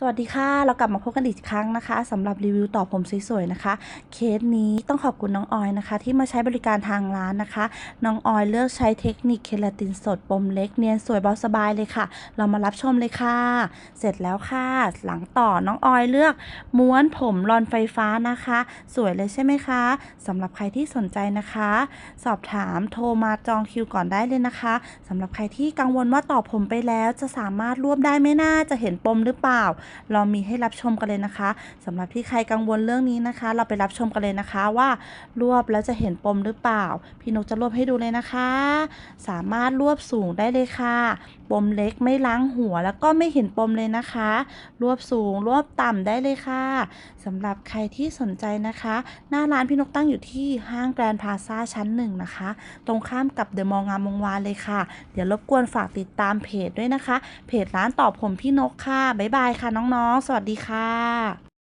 สวัสดีค่ะ เรากลับมาพบกันอีกครั้งนะคะสำหรับรีวิวต่อผมสวยๆนะคะ เคสนี้ต้องขอบคุณน้องออยนะคะ ที่มาใช้บริการทางร้านนะคะ น้องออยเลือกใช้เทคนิคเคลาตินสดปมเล็กเนียนสวยเบาสบายเลยค่ะ เรามารับชมเลยค่ะ เสร็จแล้วค่ะ หลังต่อน้องออยเลือกม้วนผมรอนไฟฟ้านะคะ สวยเลยใช่ไหมคะสำหรับใครที่สนใจนะคะ สอบถามโทรมาจองคิวก่อนได้เลยนะคะสำหรับใครที่กังวลว่าต่อผมไปแล้ว จะสามารถรวบได้ไหมน่าจะเห็นปมหรือเปล่าเรามีให้รับชมกันเลยนะคะสำหรับที่ใครกังวลเรื่องนี้นะคะ เราไปรับชมกันเลยนะคะว่ารวบแล้วจะเห็นปมหรือเปล่า พี่นกจะรวบให้ดูเลยนะคะ สามารถรวบสูงได้เลยค่ะปมเล็กไม่ล้างหัวแล้วก็ไม่เห็นปมเลยนะคะ รวบสูงรวบต่ำได้เลยค่ะสำหรับใครที่สนใจนะคะ หน้าร้านพี่นกตั้งอยู่ที่ห้างแกรนด์พลาซ่าชั้นหนึ่งนะคะ ตรงข้ามกับเดอะมองงามวงวานเลยค่ะ เดี๋ยวรบกวนฝากติดตามเพจด้วยนะคะ เพจร้านตอบผมพี่นกค่ะ บ๊ายบายค่ะน้องๆ สวัสดีค่ะ